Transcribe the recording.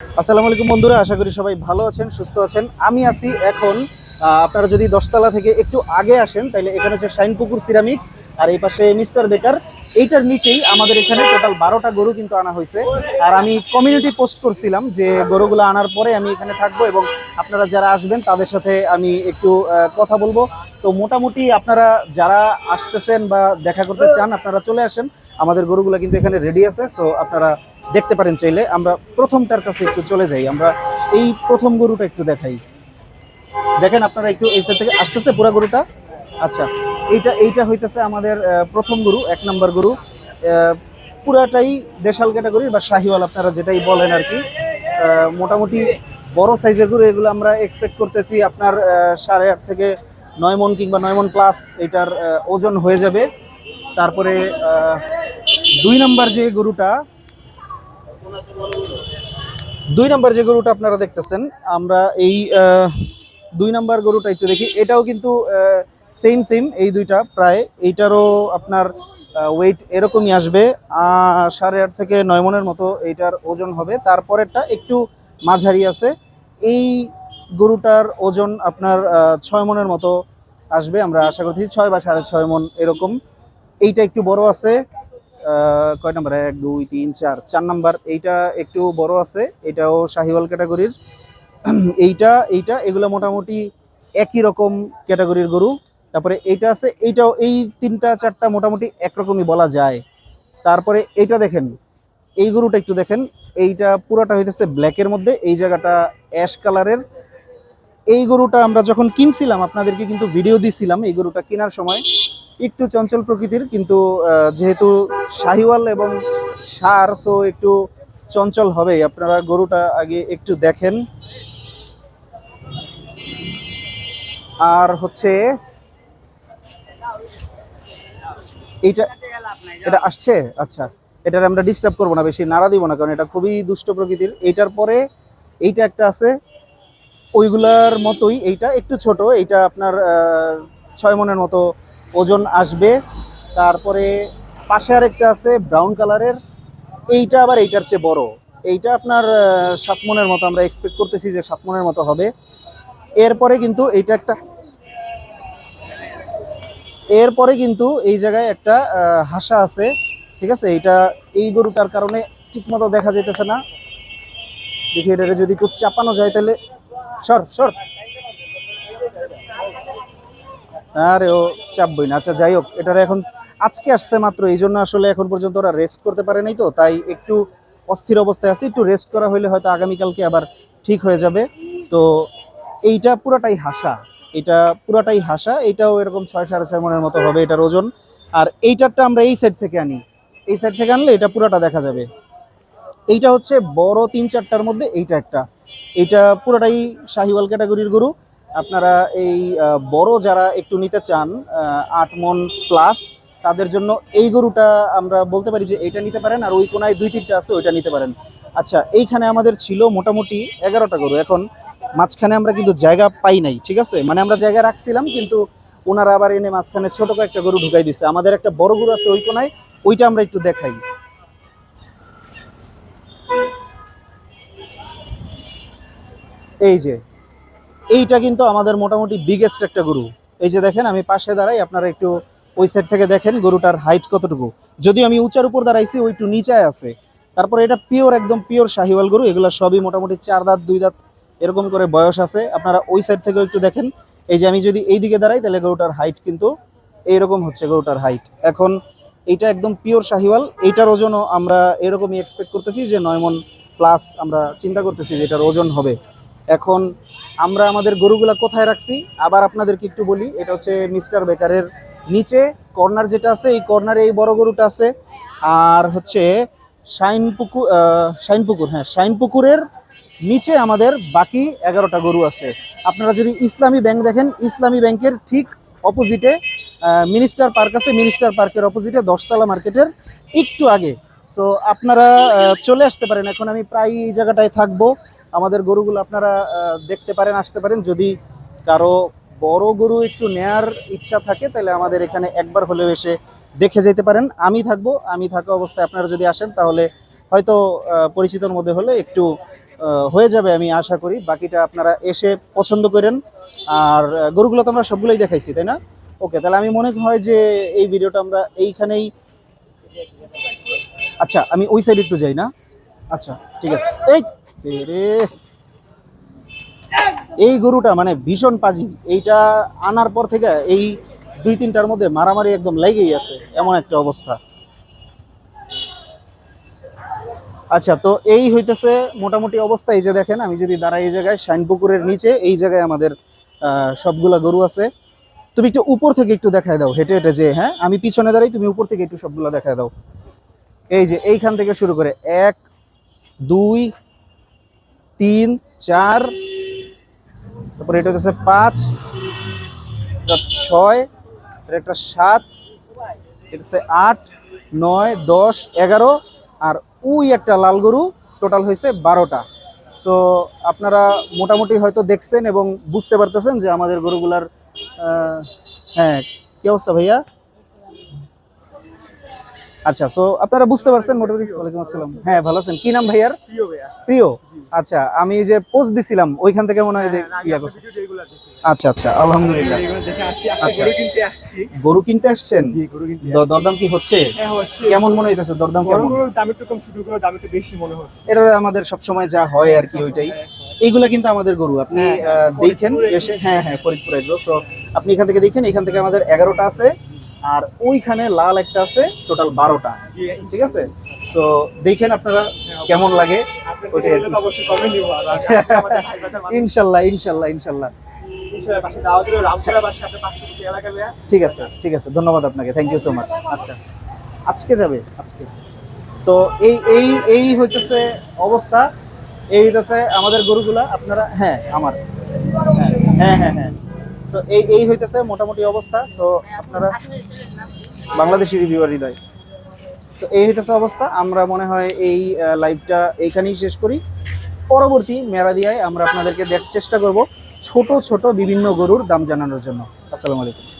আসসালামু আলাইকুম বন্ধুরা, আশা করি সবাই ভালো আছেন, সুস্থ আছেন। আমি আছি এখন আপনারা যদি দশতলা থেকে একটু আগে আসেন, তাহলে এখানে হচ্ছে শাইনপুকুর সিরামিক্স, আর এই পাশে মিস্টার বেকার। এইটার নিচেই আমাদের এখানে টোটাল বারোটা গরু কিন্তু আনা হয়েছে। আর আমি কমিউনিটি পোস্ট করছিলাম যে গরুগুলো আনার পরে আমি এখানে থাকব এবং আপনারা যারা আসবেন, তাদের সাথে আমি একটু কথা বলব। তো মোটামুটি আপনারা যারা আসতেছেন বা দেখা করতে চান, আপনারা চলে আসেন। আমাদের গরুগুলো কিন্তু এখানে রেডি আছে সো আপনারা দেখতে পারেন চাইলে। আমরা প্রথমটার কাছে একটু চলে যাই। আমরা এই প্রথম গরুটা একটু দেখাই। দেখেন আপনারা একটু এই সাইড থেকে আসতেছে পুরা গরুটা? আচ্ছা এইটা এইটা হইতেছে আমাদের প্রথম গরু, এক নম্বর গরু। পুরাটাই দেশাল ক্যাটাগরির বা শাহিওয়াল আপনারা যেটাই বলেন আর কি। মোটামুটি বড় সাইজের গরু, এগুলো আমরা এক্সপেক্ট করতেছি আপনার সাড়ে আট থেকে নয় মন কিংবা নয় মন প্লাস এটার ওজন হয়ে যাবে। তারপরে দুই নম্বর যে গরুটা দুই নাম্বার যে গরুটা আপনারা দেখতেছেন, আমরা এই দুই নাম্বার গরুটা একটু দেখি। এটাও কিন্তু সেম সেম এই দুইটা প্রায়। এইটারও আপনার ওয়েট এরকমই আসবে সাড়ে আট থেকে নয় মনের মতো এইটার ওজন হবে। তারপরেরটা একটু মাঝারি আছে। এই গরুটার ওজন আপনার ছয় মনের মতো আসবে। আমরা আশা করতেছি ছয় বা সাড়ে ছয় মন এরকম। এইটা একটু বড় আছে। কয় নম্বর? এক, দুই, তিন, চার। চার নাম্বার, এইটা একটু বড় আছে, এটাও শাহিওয়াল ক্যাটাগরির। এইটা এইটা, এগুলো মোটামুটি একই রকম ক্যাটাগরির গরু। তারপরে এইটা আছে, এইটাও, এই তিনটা, চারটা মোটামুটি একরকমই বলা যায়। তারপরে এইটা দেখেন, এই গরুটা একটু দেখেন, এইটা পুরোটা হইতেছে ব্ল্যাকের মধ্যে, এই জায়গাটা অ্যাশ কালারের। এই গরুটা আমরা যখন কিনছিলাম, আপনাদেরকে কিন্তু ভিডিও দিছিলাম, এই গরুটা কেনার সময়। একটু চঞ্চল প্রকৃতির, কিন্তু যেহেতু শাহিওয়াল এবং সার সো একটু চঞ্চল হবেই। আপনারা গরুটা আগে একটু দেখেন। আর হচ্ছে, এইটা, এটা আসছে? আচ্ছা এটার আমরা ডিস্টার্ব করব না, বেশি নাড়া দিব না, কারণ এটা খুবই দুষ্ট প্রকৃতির। এইটার পরে এইটা একটা আছে, ওইগুলার মতোই, এইটা একটু ছোট, এইটা আপনার ছয় মনের মতো ওজন আসবে। তারপরে পাশে আরেকটা আছে ব্রাউন কালারের এইটা আবার এইটার চেয়ে বড়। এইটা আপনার সাত মনের মতো, আমরা এক্সপেক্ট করতেছি যে সাত মনের মতো হবে। এরপরে কিন্তু এইটা একটা, এরপরে কিন্তু এই জায়গায় একটা হাসা আছে। ঠিক আছে? এইটা, এই গরুটার কারণে ঠিকমতো দেখা যাইতেছে না। দেখি এটা যদি একটু চাপানো যায় তাহলে, সর সর। আরে ও চাপবই না। আচ্ছা যাই হোক, এটার এখন আজকে আসছে মাত্র, এই জন্য আসলে এখন পর্যন্ত ওরা রেস্ট করতে পারে নাই তো, তাই একটু অস্থির অবস্থায় আছে। একটু রেস্ট করা হইলে হয়তো আগামীকালকে আবার ঠিক হয়ে যাবে। তো এইটা পুরোটাই হাসা। এটা পুরাটাই হাসা। এটাও এরকম ছয়, সাড়ে ছয় মনের মতো হবে এটার ওজন। আর এইটারটা আমরা এই সাইড থেকে আনি। এই সাইড থেকে আনলে এটা পুরোটা দেখা যাবে। এইটা হচ্ছে বড় তিন চারটার মধ্যে এইটা একটা। এটা পুরাটাই শাহিওয়াল ক্যাটাগরির গরু। আপনারা এই বড় যারা একটু নিতে চান আট মন প্লাস তাদের জন্য এই গরুটা আমরা বলতে পারি যে এইটা নিতে পারেন আর ওই কোনায় দুই তিনটা আছে, ওইটা নিতে পারেন। আচ্ছা এইখানে আমাদের ছিল মোটামুটি এগারোটা গরু। এখন মাঝখানে আমরা কিন্তু জায়গা পাই নাই, ঠিক আছে? মানে আমরা জায়গা রাখছিলাম, কিন্তু ওনারা আবার এনে মাঝখানে ছোট একটা গরু ঢুকাই দিছে। আমাদের একটা বড় গরু আছে ওই কোনায়, ওইটা আমরা একটু দেখাই। এই যে এইটা কিন্তু আমাদের মোটামুটি বিগেস্ট একটা গরু। এই যে দেখেন, আমি পাশে দাঁড়াই, আপনারা একটু ওই সাইড থেকে দেখেন গরুটার হাইট কতটুকু। যদিও আমি উঁচার উপর দাঁড়াইছি ওই একটু নিচায় আছে। তারপরে এটা পিওর একদম পিওর শাহিওয়াল গরু, এগুলো সবই মোটামুটি চার দাঁত, দুই দাঁত এরকম করে বয়স আছে। আপনারা ওই সাইড থেকেও একটু দেখেন। এই যে আমি যদি এই দিকে দাঁড়াই, তাহলে গরুটার হাইট কিন্তু এইরকম হচ্ছে, গরুটার হাইট এখন এইটা একদম পিওর শাহিওয়াল, এইটার ওজনও আমরা এরকমই এক্সপেক্ট করতেছি যে নয় মন প্লাস আমরা চিন্তা করতেছি যে এটার ওজন হবে। এখন আমরা আমাদের গরুগুলা কোথায় রাখছি? আবার আপনাদেরকে একটু বলি, এটা হচ্ছে মিস্টার বেকারের নিচে, কর্নার যেটা আছে, এই কর্নারে এই বড় গরুটা আছে। আর হচ্ছে শাইন পুকুর শাইন পুকুর হ্যাঁ শাইন পুকুরের নিচে আমাদের বাকি এগারোটা গরু আছে। আপনারা যদি ইসলামী ব্যাংক দেখেন, ইসলামী ব্যাংকের ঠিক অপোজিটে মিনিস্টার পার্ক আছে, মিনিস্টার পার্কের অপোজিটে দশতলা মার্কেটের একটু আগে। সো আপনারা চলে আসতে পারেন। এখন আমি প্রায় এই জায়গাটায় থাকব। আমাদের গরুগুলো আপনারা দেখতে পারেন, আসতে পারেন। যদি কারও বড় গরু একটু নেয়ার ইচ্ছা থাকে, তাহলে আমাদের এখানে একবার হলেও এসে দেখে যেতে পারেন। আমি থাকব, আমি থাকা অবস্থায় আপনারা যদি আসেন, তাহলে হয়তো পরিচিতর মধ্যে হলে একটু হয়ে যাবে আমি আশা করি। বাকিটা আপনারা এসে পছন্দ করেন। আর গরুগুলো তো আমরা সবগুলোই দেখাইছি, তাই না? ওকে, তাহলে আমি মনে হয় যে এই ভিডিওটা আমরা এইখানেই আচ্ছা আমি ওই সাইড একটু যাই না? আচ্ছা ঠিক আছে। এই রে। এই গরুটা মানে ভীষণ পাজি। এইটা আনার পর থেকে এই দুই তিনটার মধ্যে মারামারি একদম লেগেই আছে, এমন একটা অবস্থা। আচ্ছা তো এই হইতেছে মোটামুটি অবস্থা। এই যে দেখেন, আমি যদি দাঁড়াই এই জায়গায়, শাইনপুকুরের নিচে, এই জায়গায় আমাদের সবগুলা গরু আছে। তুমি একটু উপর থেকে একটু দেখায় দাও, হেঁটে হেঁটে যে হ্যাঁ? আমি পিছনে দাঁড়াই, তুমি উপর থেকে একটু সবগুলা দেখায় দাও। এই যে, এইখান থেকে শুরু করে, এক, দুই তিন, চার, তারপরে এটা হচ্ছে পাঁচ, এটা ছয়, এটা একটা সাত, এটা হচ্ছে আট, নয়, দশ, এগারো, আর উই একটা লাল গরু টোটাল হয়েছে বারোটা। সো আপনারা মোটামুটি হয়তো দেখছেন এবং বুঝতে পারতেছেন যে আমাদের গরুগুলার হ্যাঁ কী অবস্থা ভাইয়া? আচ্ছা সো আপনারা বুঝতে পারছেন মোটামুটি। ওয়ালাইকুম আসসালাম। হ্যাঁ ভালো আছেন। কি নাম ভাইয়ার? প্রিয় ভাইয়া। প্রিয়। আচ্ছা আমি যে পোস্ট দিছিলাম ওইখান থেকে মনে হয় যে- ইয়া করছে। আচ্ছা আচ্ছা আলহামদুলিল্লাহ। আচ্ছা। গরু কিনতে আসছি গরু কিনতে আসছেন দরদাম কি হচ্ছে? হ্যাঁ হচ্ছে। কেমন মনে হইতেছে দরদাম কেমন? দাম একটু কম ছোট গরু দাম একটু বেশি মনে হচ্ছে। এটা আমাদের সব সময় যা হয় আর কি ওইটাই। এইগুলা কিন্তু আমাদের গরু। আপনি হ্যাঁ, দেখেন এসে হ্যাঁ হ্যাঁ ফরিদপুর এগ্রো সো আপনি এখান থেকে দেখেন এখান থেকে আমাদের এগারোটা আছে। আর ওইখানে লাল একটা আছে টোটাল বারোটা। ঠিক আছে? সো দেখেন আপনারা কেমন লাগে ইনশাল্লাহ ইনশাল্লাহ ইনশাল্লাহ। ঠিক আছে ঠিক আছে ধন্যবাদ আপনাকে থ্যাংক ইউ সো মাচ আচ্ছা আজকে যাবে আজকে। তো এই এই এই হইতেছে অবস্থা এই হইতেছে আমাদের গরুগুলা আপনারা হ্যাঁ আমার। হ্যাঁ হ্যাঁ হ্যাঁ হ্যাঁ। সো এই এই হইতেছে মোটামুটি অবস্থা। সো আপনারা বাংলাদেশি রিভিউয়ার হৃদয়। সো এই হইতেছে অবস্থা। আমরা মনে হয় এই লাইভটা এইখানেই শেষ করি। পরবর্তী মেরাদিয়ায় আমরা আপনাদেরকে দেখার চেষ্টা করব ছোট ছোট বিভিন্ন গরুর দাম জানানোর জন্য। আসসালামু আলাইকুম।